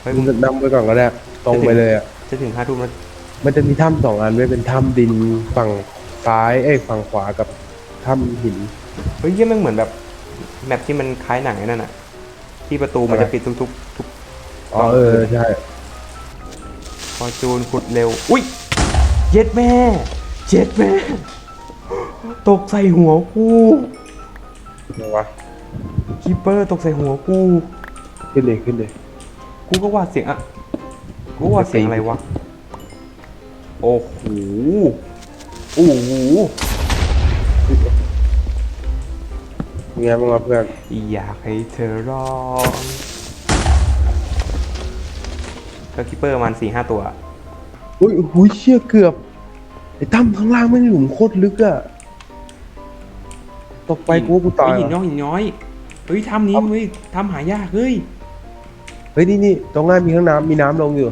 เฮ้ยมึงนำไปก่อนก็ได้ตรงไปเลยอะ จะถึงห้าทุ่มแล้วมันจะมีถ้ำสองอันไว้เป็นถ้ำดินฝั่งซ้ายเอ้ยฝั่งขวากับถ้ำหิน เฮ้ยเหี้ยแมันเหมือนแบบแมปที่มันคล้ายหนังไอ้นั่นอะที่ประตูมันอะไร จะปิดทุกๆทุกอ๋อเออใช่ฟอร์จูนขุดเร็ว อุ้ยเย็ดแม่เย็ดแม่ ตกใส่หัวกูไงวะคิปเปอร์ตกใส่หัวกู ขึ้นเลยขึ้นเลย กูก็ว่าเสียงอะกูว่าเสียงอะไรวะ โอ้โหโอ้โหยังไงบ้างวะเพื่อนอยากให้เธอร้องก็คิปเปอร์ประมาณสี่ห้าตัวอุ้ยหุยเชี่ยเกือบไอ้ถ้ำข้างล่างไม่งหลุมโคตรลึกอะตกไปกูว่ากูตายเฮ้หินย้อว่ะยหินย้อยเฮ้ยทำนี้เว้ยทำหายากเฮ้ย เฮ้ยนี่นี่ตรงล่างมีข้างน้ำมีน้ำลงอยู่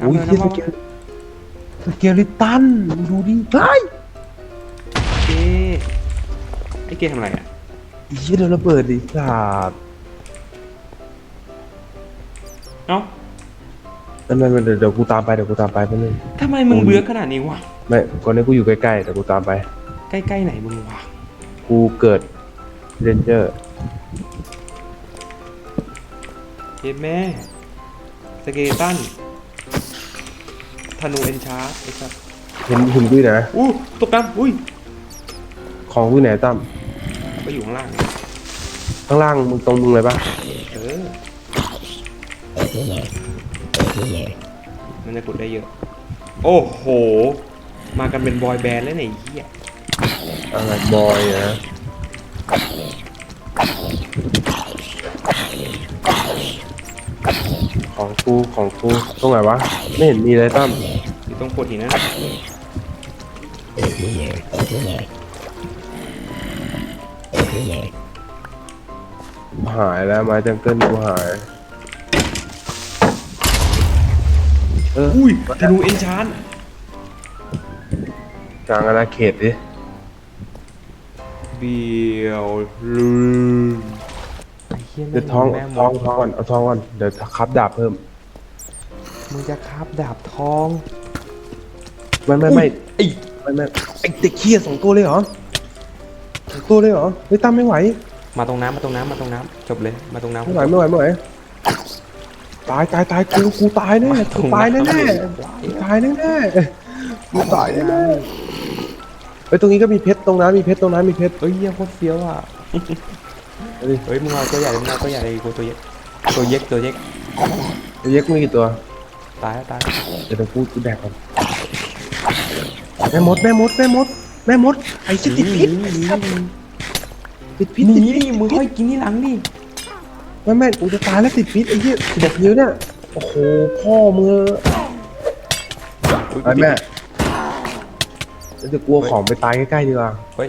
น้ำอุ้ยเลยเชี่ยน้ำสเอาเกลสเกลิตันมึงดูดิเฮ้ยเกไอ้เกทำอะไรอะอีเชี่ยโดนระเบิดดิสาดเอ้านั่นนั่นเดี๋ยวเดี๋ยวกูตามไปเดี๋ยวกูตามไปแป๊บนึงทำไมมึงเบื่อขนาดนี้วะ ไม่ก่อนนี้กูอยู่ใกล้ๆแต่กูตามไป ใกล้ๆไหนมึงวะ กูเกิดเรนเจอร์ เย็ดแม่ สเกตันธนูเอนชาร์ไอ้สัสเห็นหุ่นกูอยู่ไหนอู้ตกน้ำอุ้ยของกูอยู่ไหนตั้มไปอยู่ข้างล่าง ข้างล่างมึงตรงมึงเลยปะเออ มันจะกดได้เยอะ โอ้โห มากันเป็นบอยแบนด์แล้วไหนยไอ้เหี้ยอะไรบอยนะ ของกูของกูตรงไหนวะ ไม่เห็นมีเลยตั้มอยู่ตรงโขดหินนั่นน่ะหายแล้วไม้จังเกิลกูหาย เอออุ้ยธนูเอนชาร์กลางอาณาเขตดิ เบียวลืม ไอ้เหี้ยเดี๋ยวท้องแม่ท้องท้องก่อนเอาท้องก่อนเดี๋ยวคับดาบเพิ่ม มึงจะคาบดาบทองไม่ไม่ไม่ไอ้ไม่ไม่ไอเด็กเคียสองตัวเลยเหรอสองตัวเลยเหรอเฮ้ยตั้มไม่ไหวมาตรงน้ำมาตรงน้ำมาตรงน้ำจบเลยมาตรงน้ำไม่ไหวไม่ไหวไม่ไหวตายตายตายกูกูตายแน่กูตายแน่แน่กูตายแน่แน่กูตายแน่แน่เฮ้ยตรงนี้ก็มีเพชรตรงนั้นมีเพชรตรงนั้นมีเพชรเอ้ยเหี้ยโคตรเฟี้ยวอะ เอาดิเฮ้ยมึงเอาตัวใหญ่มึงเอาตัวใหญ่เลยกูตัวเย็กตัวเย็กตัวเย็กไอ้เย็กมีกี่ตัวตายแล้วตายเดี๋ยวเดี๋ยวกูกูแดกก่อนแม่มดแม่มดแม่มดแม่มดไอ้ชิติดพิษไอ้สัตว์ติดพิษหตินีดพิษดิมึงค่อยกินที่หลังดิแม่แม่กูจะตายแล้วติดพิษไอ้เหี้ยติดเยอะเนี่ยโอ้โหพ่อมืออุ๊ยไอ้แม่แล้วจะกลัวของไปตายใกล้ๆดีกว่าเฮ้ย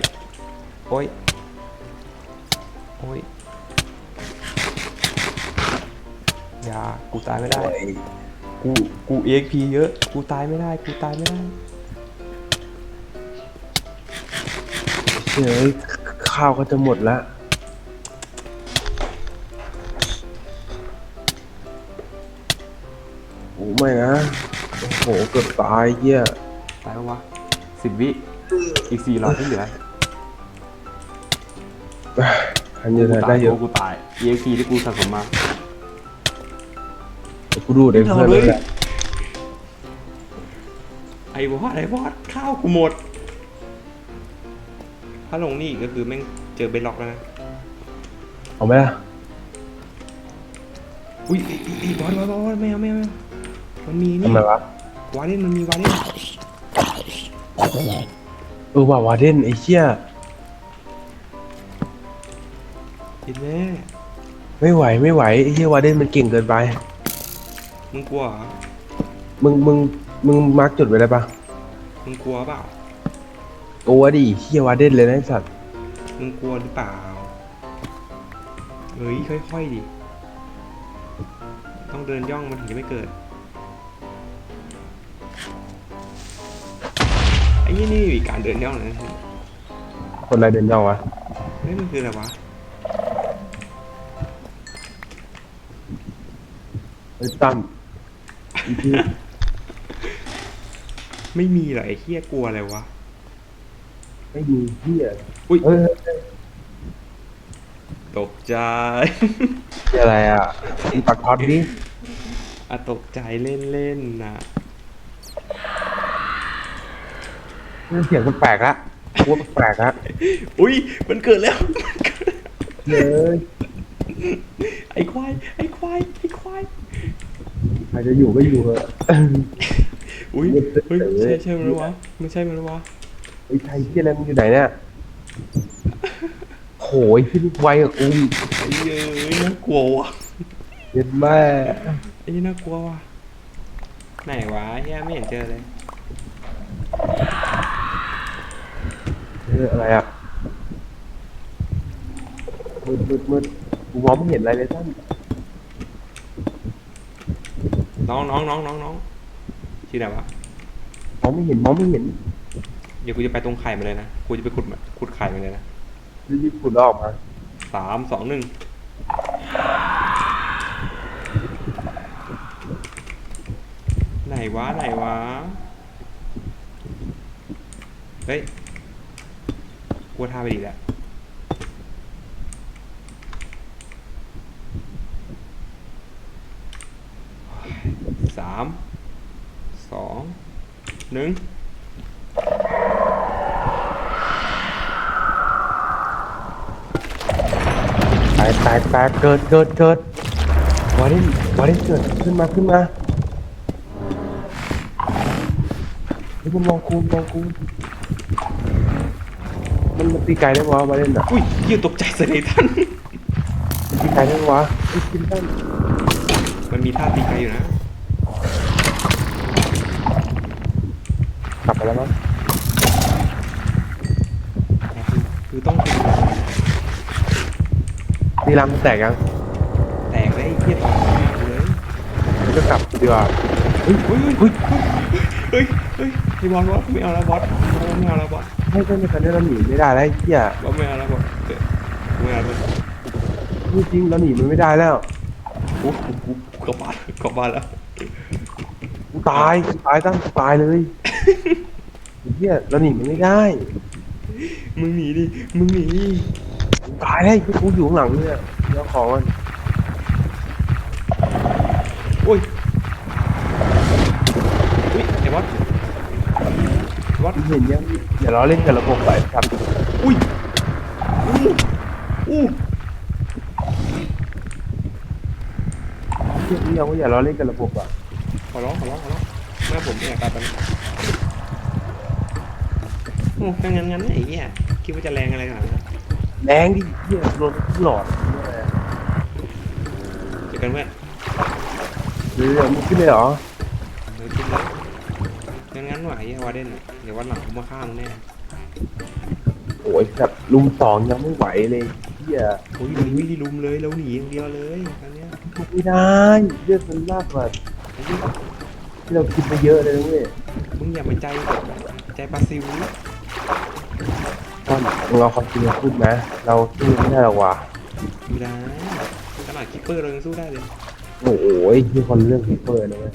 โอ้ย โอ้ยอย่ากูตายไม่ได้ กู กู EXP เยอะ กูตายไม่ได้ กูตายไม่ได้ เฮ้ยข้าวก็จะหมดแล้วโอ้ไม่นะ โอ้โหเกือบตายเหี้ยตายปะวะสิบวิ อีกสี่หลอดที่เหลือ อันเดียวกูได้ตายเยอะกูตาย EXP ที่กูสะสมมาเดี๋ยวกูดูเดี๋ยวเพื่อนไม่เลยทำเลยแหละไอ้บอสไอ้บอสข้าวกูหมด ถ้าลงนี่อีกก็คือแม่งเจอเบนล็อกแล้วนะ เอาไหมล่ะอุ้ยไอ้ไอ้ไอ้บอสบอสบอสไม่เอาไม่เอาไม่เอามันมีนี่ทำไมวะวาเดนมันมีวาเดนเออว่าวาเดนไอ้เชี่ย เห็นไหมไม่ไหวไม่ไหวไอ้เชี่ยวาเดนมันเก่งเกินไป มึงกลัวเหรอมึงมึงมึงมาร์กจุดไว้ได้ปะมึงกลัวเปล่า กลัวดิเชี่ยวาเดนเลยนะไอ้สัตว์มึงกลัวหรือเปล่า เฮ้ยค่อยๆดิ ต้องเดินย่องมันถึงจะไม่เกิด ไอ้นี่นี่มีการเดินย่องเลยนะคนอะไรเดินย่องวะ เฮ้ยมันคืออะไรวะ ไอ้ตั้มอีพีไม่มีเหรอไอ้เฮียกลัวอะไรวะ ไม่มีเหี้ยอุ๊ยเฮ้ยเฮ้ยเฮ้ยตกใจ เหี้ยอะไรอะมีปักท็อตดิอะตกใจเล่นๆนะเสียงมันแปลกละกูว่าแปลกละอุ้ยมันเกิดแล้วมันเกิดเฮ้ยไอ้ควายไอ้ควายไอ้ควาย ใครจะอยู่ก็อยู่เถอะอุ้ยเฮ้ยเฮ้ยใช่ใช่มันหรือวะไม่ใช่มันหรือวะไอ้ไทยที่อะไรมึงอยู่ไหนเนี่ยโหยขึ้นไวกับกูอีกไอ้เหี้ยเอ้ยน่ากลัวว่ะเย็นแม่ไอ้นี่น่ากลัวว่ะไหนวะเฮียไม่เห็นเจอเลยเอออะไรอะมืดมืดมืดกูมองไม่เห็นอะไรเลยท่าน น้องน้องน้องน้องน้องชื่อไหนวะมองไม่เห็นมองไม่เห็นเดี๋ยวกูจะไปตรงไข่มันเลยนะกูจะไปขุดมันขุดไข่มันเลยนะรีบๆขุดออกมาสามสองหนึ่งไหนวะไหนวะเฮ้ยกูว่าท่าไปดีแล้ว สามสองหนึ่งตายตายตายเกิดเกิดเกิดวาเดนวาเดนเกิดขึ้นมาขึ้นมาเฮ้ยมันมองกูมองกูมันมันตีไกลได้ปะวะวาเดนอะอุ้ยเหี้ยตกใจเสยเลยท่านมันตีไกลได้ปะวะไอ้ยกินได้มันมีท่าตีไกลอยู่นะ กลับไปแล้วมั้งแต่คือคือต้องตีตีรังมันแตกยังแตกเลยไอ้เหี้ยต่อหน้ากูเลยมันก็กลับดีกว่าเฮ้ยเฮ้ยเฮ้ยเฮ้ยเฮ้ยไอ้บอลบอสไม่เอาแล้วบอสไม่เอาแล้วบอสให้เพื่อนในคันนี้เราหนีไม่ได้แล้วไอ้เหี้ยบอสไม่เอาแล้วบอสเดี๋ยวกูไม่เอาแล้วพูดจริงเราหนีมันไม่ได้แล้ว กูกูกูกลับบ้านกลับบ้านแล้ว กูตายกูตายตั้งกูตายเลยไอ้เหี้ยเราหนีมันไม่ได้มึงหนีดิ มึงหนีกูตายเลยกูอยู่ข้างหลังเนี่ยเจ้าของมันโอ้ยอุ้ยไอ้บอสบอสมึงเห็นยังอย่าล้อเล่นกับระบบไปครับอุ้ยอู้อู้เชื่อพี่ยังว่าอย่าล้อเล่นกับระบบอะ ขอร้องขอร้องขอร้องแม่ผมเนี่ยตายไปแล้วโอ้งั้นงั้นงั้นไอ้เหี้ยคิดว่าจะแรงอะไรขนาดนั้นแรงดิเหี้ยโดนทุกหลอดเจอกันเพื่อนเรือมึงขึ้นเลยเหรอเดี๋ยวกินเลยงั้นงั้นไหวไอ้วาเดนเดี๋ยววันหลังผมมาฆ่ามึงแน่โอ้ยแบบลุมสองยังไม่ไหวเลยเหี้ยโอ้ยเราไม่ได้ลุมเลยเราหนีอย่างเดียวเลยตอนเนี้ยไม่ได้เลือดมันมากกว่าไอ้เหี้ย ที่เราคิดไปเยอะเลยนะเว้ยมึงอย่ามาใจแบบใจปลาซิวนะตอนมึงเอาความจริงมาพูดนะ เราสู้ไม่ได้หรอกว่ะไม่ได้ขนาดคิปเปอร์เรายังสู้ได้เลย โอ้โหที่คนเรื่องคิปเปอร์นะเว้ย